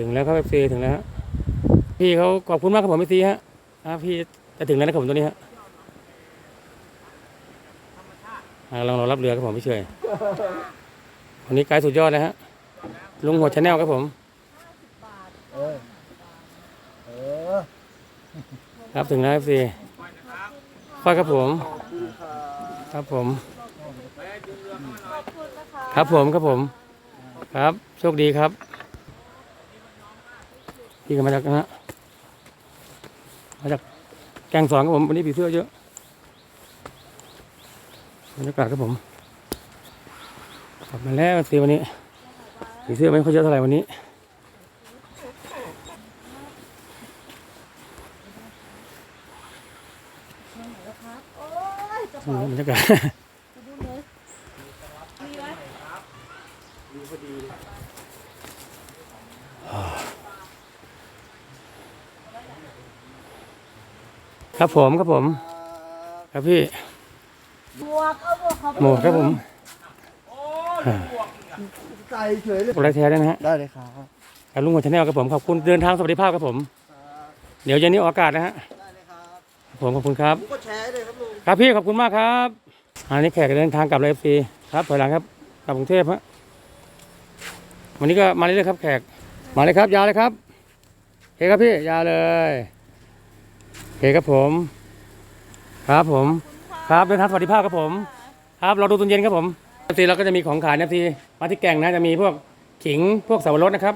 ถึงแล้วครับเอฟซีถึงแล้วฮะพี่เขาขอบคุณมากครับผมเอฟซีฮะอ่าพี่จะถึงแล้วนะครับผมตัวนี้ฮะอ่ากำลังรอรับเรือครับผมพี่เฉยวันนี้ไกด์สุดยอดเลยฮะลุงหัวชาแนลครับผมครับถึงแล้วเอฟซีค่อยครับผม ครับผม ครับผมครับผม ครับโชคดีครับ พี่ก็มาจากนะฮะมาจากแกงสอนครับผมวันนี้ผีเสื้อเยอะบรรยากาศครับผมกลับมาแล้วสิวันนี้ผีเสื้อไม่ค่อยเยอะเท่าไหร่วันนี้โอ้บรรยากาศ ดูเลยมีไหม ครับผมครับผม ครับพี่บวกเอาบวกเขาหมวกครับผมใจเฉยเลยกดไลค์แชร์ด้วยนะฮะได้เลยครับกับลุงหัวชาแนลครับผมขอบคุณเดินทางสวัสดิภาพครับผม เดี๋ยวเย็นนี้ออกอากาศนะฮะได้เลยครับผมขอบคุณครับผมก็แชร์เลยครับลุงครับพี่ขอบคุณมากครับอันนี้แขกเดินทางกลับเลยฟีครับถอยหลังครับกลับกรุงเทพฮะวันนี้ก็มาเรื่อยๆครับ แขกมาเลยครับ ยาวเลยครับโอเคครับพี่ยาวเลยโอ เคครับผม ครับผม ครับเดินทางสวัสดิภาพครับผม ครับเราดูตอนเย็นครับผมทีเราก็จะมีของขายนะทีมาที่แก่งนะจะมีพวกขิงพวกเสาวรสนะครับ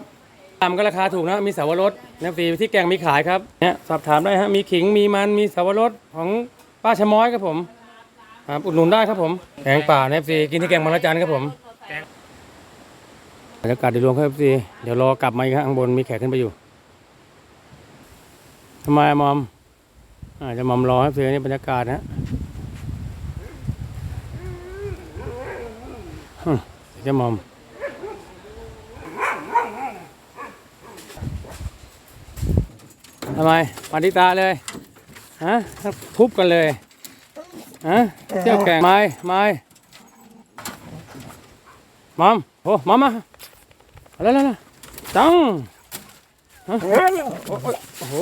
ตามก็ราคาถูกนะมีเสาวรสนะทีที่แก่งมีขายครับเนี่ยสอบถามได้ฮะมีขิงมีมันมีเสาวรสของป้าชะม้อยครับผมครับอุดหนุนได้ครับผมแกงป่าเอฟซีกินที่แกงบางระจันครับผมบรรยากาศโดยรวมครับเอฟซีเดี๋ยวรอกลับมาอีกข้างบนมีแขกขึ้นไปอยู่ทำไมมอม อาจจะมอมรอเอฟซีนี่บรรยากาศนะฮึ่มเดี๋ยวจะมอมทำไมปฏิตาเลย ฮะ ทุบกันเลย ฮะเที่ยวแก่งไม้ไม้มอมโอ้มอมมาอะไรแล้วนะจังฮะโอ้โอ้โอ้โห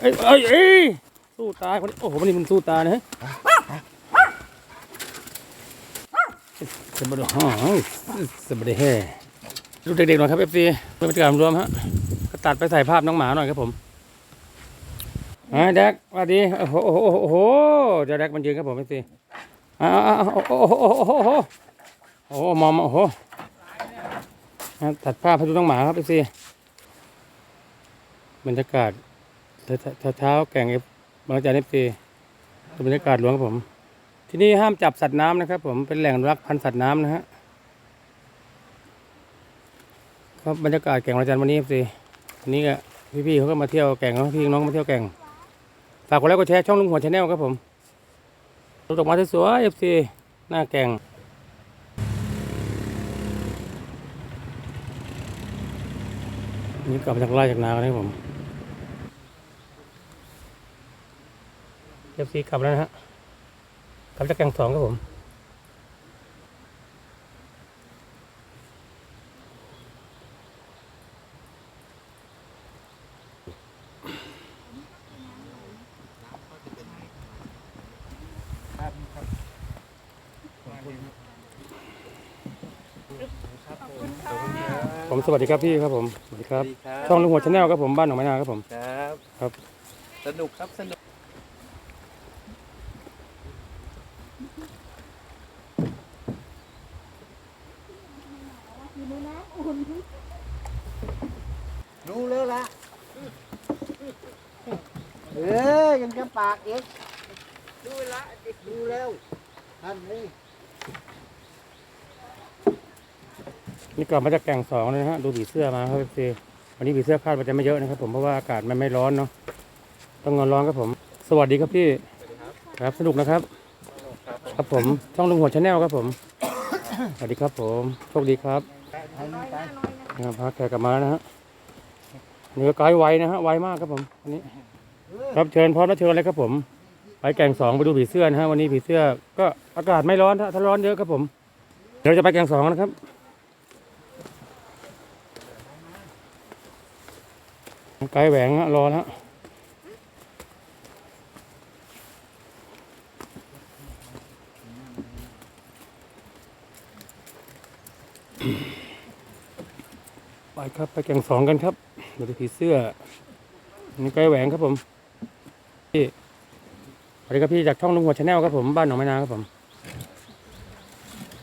เอ้ยเอ้ย สู้ตายคนนี้โอ้โหวันนี้มันสู้ตายนะฮะสบายฮ่าสบายแฮ่ดูเด็กๆหน่อยครับเอฟซีเป็นบรรยากาศรวมฮะก็ตัดไปใส่ภาพน้องหมาหน่อยครับผมอ่าแดกสวัสดีโอ้โหโอ้โหโอ้โหเดี๋ยวแดกมันยืนครับผมไม่สิอ่าอ่าโอ้โหโอ้โหโอ้โหโอ้โหโอ้โหมอมโอ้โหตัดภาพให้ดูน้องหมาครับไอฟซีบรรยากาศเช้าแก่งเอฟ บางจากเอฟซีบรรยากาศหลวงครับผม ที่นี่ห้ามจับสัตว์น้ำนะครับ ผมเป็นแหล่งรักพันธุ์สัตว์น้ำนะฮะครับบรรยากาศแก่งบาจากวันนี้เอฟซีวันนี้ก็พี่ๆเขาก็มาเที่ยวแก่งเนาะพี่น้องมาเที่ยวแก่งฝากกดไลค์กดแชร์ช่องลุงหัวชาแนลครับผมรูปดอกม้สวยๆเอฟซีหน้าแกงนี่กลับมาจากไร่จากนากันนะครับผม เอฟซีกลับแล้วนะฮะกลับจากแกงสองครับผมผมสวัสดีครับพี่ครับผมสวัสดีครับ ช่องลุงหัวชาแนลครับผมบ้านหนองไม้นาครับผม ครับ ครับ สนุกครับสนุก อยู่ในน้ำอุ่นรู้แล้วละเอ้ยยังจะปากเอกดูละดูแล้วท่านนี่นี่กลับมาจากแก่งสองเลยนะฮะดูผีเสื้อมาครับพี่วันนี้ผีเสื้อคาดว่าจะไม่เยอะนะครับผมเพราะว่าอากาศมันไม่ร้อนเนาะต้องงอนร้อนครับผม สวัสดีครับพี่ครับสนุกนะครับ ครับผมช่องลุงหัวชาแนลครับผม สวัสดีครับผม โชคดีครับท่า นะครับพาแขกกลับมานะฮะนี่ก็ไกด์ไวนะฮะไวมากครับผมวันนี้ครับเชิญพร้อมแล้วเชิญเลยครับผม ไปแก่งสองไปดูผีเสื้อนะฮะวันนี้ผีเสื้อก็อากาศไม่ร้อนถ้าร้อนเยอะครับผม เดี๋ยวเราจะไปแก่งสองนะครับไกด์แหวงฮะรอแล้ว ไปครับไปแก่งสองกันครับเดูผีเสื้อนี่ไกด์แหวงครับผมพี่สวัสดีครับพี่จากช่องลุงหัวชาแนลครับผมบ้านหนองไม้นาครับผม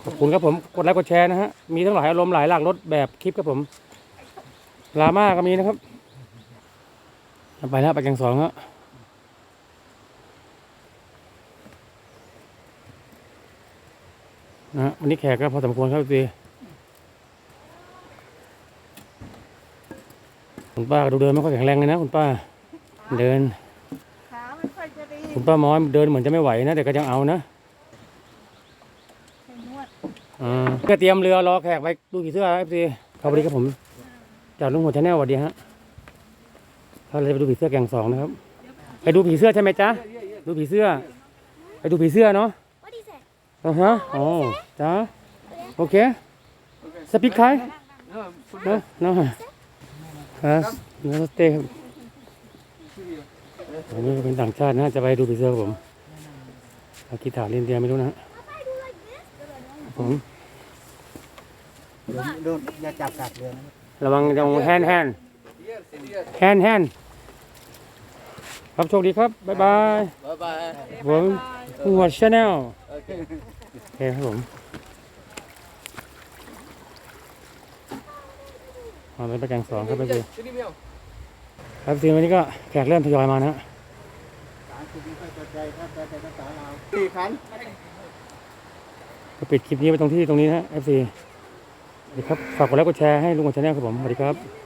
ขอบคุณครับผมกดไลค์กดแชร์นะฮะมีทั้งหลายอารมณ์หลายหลากรสแบบคลิปครับผมดราม่าก็มีนะครับไปแล้วไปแกงสองฮะนะฮะวันนี้แขกก็พอสมควรครับพี่ คุณป้าก็ดูเดินไม่ค่อยแข็งแรงเลยนะคุณป้าเดิน ขาไม่ค่อยจะดีคุณป้ามอยเดินเหมือนจะไม่ไหวนะแต่ก็ยังเอานะให้นวดอ่าก็เตรียมเรือรอแขกไปดูผีเสื้อเอฟซีครับสวัสดีครับผมจากลุงหัวชาแนลสวัสดีฮะเราเลยไปดูผีเสื้อแกงสองนะครับ ไปดูผีเสื้อใช่ไหมจ๊ะดูผีเสื้อ ไปดูผีเสื้อเนาะ What is it อ๋อฮะอ๋อจ้าโอเคสปีกไทยเนาะเนาะ ครับนาสเตครับอันนี้เป็นต่างชาตินะจะไปดูผีเสื้อครับผมปากีสถานอินเดียไม่รู้นะฮะผมโดนอย่าจับกัดเรือนะระวังจะแฮนแฮนแฮนแฮนครับโชคดีครับ บ๊ายบาย บ๊ายบายผมหัวชาแนลโอเคครับผม มาเป็นประแกงสองครับพี่ครับทีวันนี้ก็แขกเริ่มทยอยมานะฮะสารคุณไม่ค่อยเข้าใจครับแต่ภาษาลาวสี่คันก็ปิดคลิปนี้ไปตรงที่ตรงนี้นะฮะ FC สวัสดีครับ ฝากกดไลค์กดแชร์ให้ลุงกับชาแนลครับผม สวัสดีครับ